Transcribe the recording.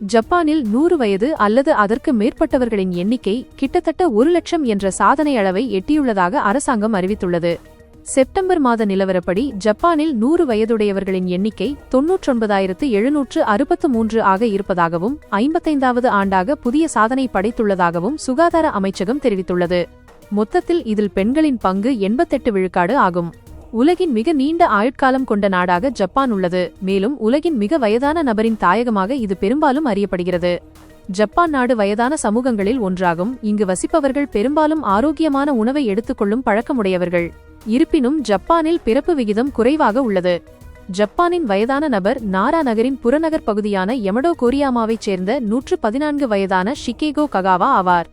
ஜப்பானில் நூறு வயது அல்லது அதற்கு மேற்பட்டவர்களின் எண்ணிக்கை கிட்டத்தட்ட ஒரு லட்சம் என்ற சாதனை அளவை எட்டியுள்ளதாக அரசாங்கம் அறிவித்துள்ளது. செப்டம்பர் மாத நிலவரப்படி ஜப்பானில் நூறு வயதுடையவர்களின் எண்ணிக்கை தொன்னூற்றொன்பதாயிரத்து எழுநூற்று அறுபத்து மூன்று ஆக இருப்பதாகவும் ஐம்பத்தைந்தாவது ஆண்டாக புதிய சாதனை படைத்துள்ளதாகவும் சுகாதார அமைச்சகம் தெரிவித்துள்ளது. மொத்தத்தில் இதில் பெண்களின் பங்கு எண்பத்தெட்டு விழுக்காடு ஆகும். உலகின் மிக நீண்ட ஆயுட்காலம் கொண்ட நாடாக ஜப்பான் உள்ளது. மேலும் உலகின் மிக வயதான நபரின் தாயகமாக இது பெரும்பாலும் அறியப்படுகிறது. ஜப்பான் நாடு வயதான சமூகங்களில் ஒன்றாகும். இங்கு வசிப்பவர்கள் பெரும்பாலும் ஆரோக்கியமான உணவை எடுத்துக்கொள்ளும் பழக்கமுடையவர்கள். இருப்பினும் ஜப்பானில் பிறப்பு விகிதம் குறைவாக உள்ளது. ஜப்பானின் வயதான நபர் நாரா நகரின் புறநகர் பகுதியான எமடோ கோரியாமாவைச் சேர்ந்த நூற்று பதினான்கு வயதான ஷிகேகோ ககாவா ஆவார்.